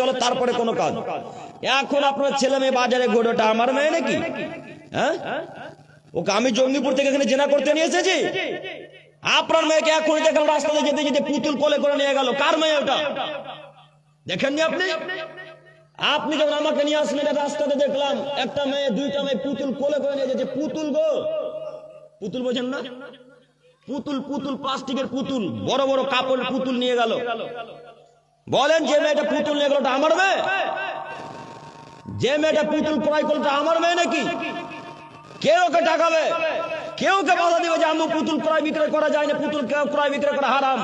চলো তারপরে কোনো কাজ। এখন আপনার ছেলে মেয়ে বাজারে ঘোড়োটা আমার মেয়ে নাকি? হ্যাঁ? ওকে আমি জঙ্গিপুর থেকে এখানে জেনা করতে নিয়ে এসেছি? আপনার মেয়েকে এখন দেখলাম রাস্তাতে যেতে যেতে পুতুল কোলে করে নিয়ে গেল। কার মেয়ে ওটা? দেখেননি আপনি? আপনি যখন আমাকে নিয়ে আসলেন রাস্তাতে দেখলাম, একটা মেয়ে, দুইটা মেয়ে পুতুল কোলে করে নিয়ে যেতে পুতুল গো! পুতুল বোঝেন না? পুতুল পুতুল, প্লাস্টিকের পুতুল, বড় বড় কাপড়ের পুতুল নিয়ে গেল। বলেন যে মেয়েটা পুতুল নিয়ে গেল ওটা আমার মেয়ে? যে মেয়েটা পুতুল ক্রয় করল ওটা আমার মেয়ে নাকি? কে ওকে টাকাবে কেউ কে বাধা দিবে যে আমি পুতুল ক্রয় বিক্রয় করা যায় না, পুতুল কেউ ক্রয় বিক্রয় করা হারাম?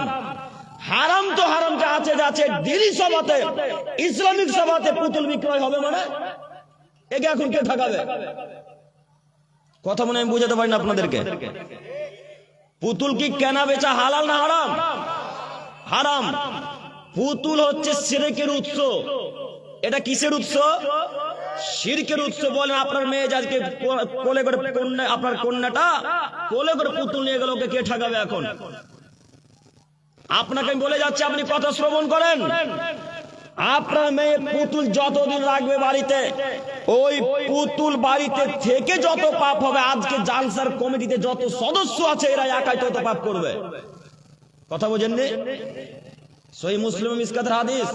হারাম তো হারাম যা আছে যা আছে দিনী সভাতে, ইসলামিক সভাতে পুতুল বিক্রয় হবে মানে? একে এখন কে ঠকাবে? কথা মনে আমি বুঝাতে পারি না আপনাদেরকে। পুতুল কি কেনা বেচা হালাল না হারাম? হারাম। পুতুল হচ্ছে সিরেকের উৎস। এটা কিসের উৎস? শিরকের উৎস বলেন আপনার মেয়ে আজকে কোলে করে কন্যা, আপনার কন্যাটা কোলে করে পুতুল নিয়ে গেল, ওকে কে ঠকাবে এখন? আপনাকে আমি বলে যাচ্ছি, আপনি কথা শ্রবণ করেন। আপনার মেয়ে পুতুল যতদিন রাখবে বাড়িতে, ওই পুতুল বাড়িতে থেকে যত পাপ হবে, আজকে জালসার কমিটিতে যত সদস্য আছে এরা একাই তত পাপ করবে। কথা বোঝেননি? সহি মুসলিম মিসকাতের হাদিস।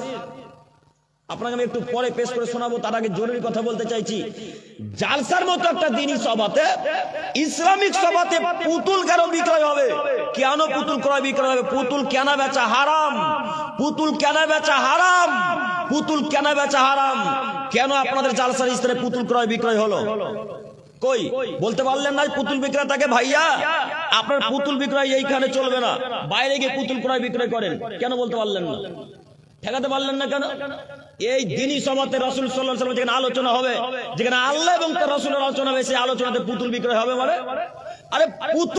আপনাকে আমি একটু পরে পেশ করে শোনাবো, তার আগে জরুরি কথা বলতে চাইছি। জালসার মতো একটা দিনই সভাতে, ইসলামিক সভাতে পুতুল কেন বিক্রয় হবে? কেন পুতুল ক্রয় বিক্রয় হবে? পুতুল কেনা বেচা হারাম? পুতুল কেনা বেচা হারাম? পুতুল কেনা বেচা হারাম? কেন আপনাদের জালসার স্থানে পুতুল ক্রয় বিক্রয় হলো? কই? বলতে পারলেন না পুতুল বিক্রেতাকে? ভাইয়া আপনার পুতুল বিক্রয় এইখানে চলবে না। বাইরে গিয়ে পুতুল ক্রয় বিক্রয় করেন। কেন বলতে পারলেন না? ঠেকাতে পারলেন না কেন? এই দিনই সমাতে রসুল সাল্লাহ সাল্লাম যেখানে আলোচনা হবে, যেখানে আল্লাহ এবং তার রসুলের আলোচনা হবে, সেই আলোচনাতে পুতুল বিক্রয় হবে মানে? আরে পুতুল